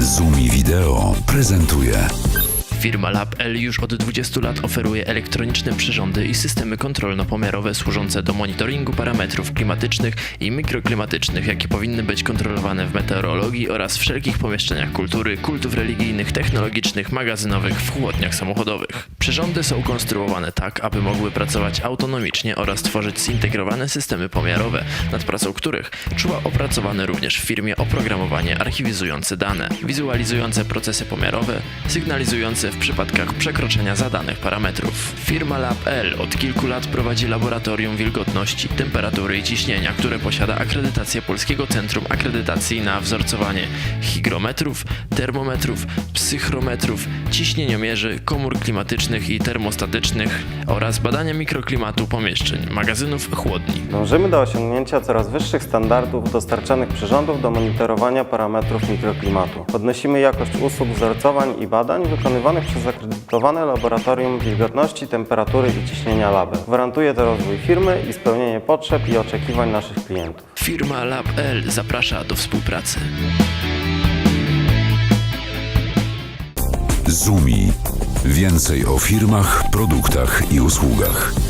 Zumi Wideo prezentuje Firma LabL już od 20 lat oferuje elektroniczne przyrządy i systemy kontrolno-pomiarowe służące do monitoringu parametrów klimatycznych i mikroklimatycznych, jakie powinny być kontrolowane w meteorologii oraz wszelkich pomieszczeniach kultury, kultów religijnych, technologicznych, magazynowych, w chłodniach samochodowych. Przyrządy są konstruowane tak, aby mogły pracować autonomicznie oraz tworzyć zintegrowane systemy pomiarowe, nad pracą których czuwa opracowane również w firmie oprogramowanie archiwizujące dane, wizualizujące procesy pomiarowe, sygnalizujące w przypadkach przekroczenia zadanych parametrów. Firma LabL od kilku lat prowadzi laboratorium wilgotności, temperatury i ciśnienia, które posiada akredytację Polskiego Centrum Akredytacji na wzorcowanie hygrometrów, termometrów, psychrometrów, ciśnieniomierzy, komór klimatycznych i termostatycznych oraz badania mikroklimatu pomieszczeń, magazynów, chłodni. Dążymy do osiągnięcia coraz wyższych standardów dostarczanych przyrządów do monitorowania parametrów mikroklimatu. Podnosimy jakość usług wzorcowań i badań wykonywanych przez akredytowane laboratorium wilgotności, temperatury i ciśnienia LABE. Gwarantuje to rozwój firmy i spełnienie potrzeb i oczekiwań naszych klientów. Firma LabL zaprasza do współpracy. Zumi. Więcej o firmach, produktach i usługach.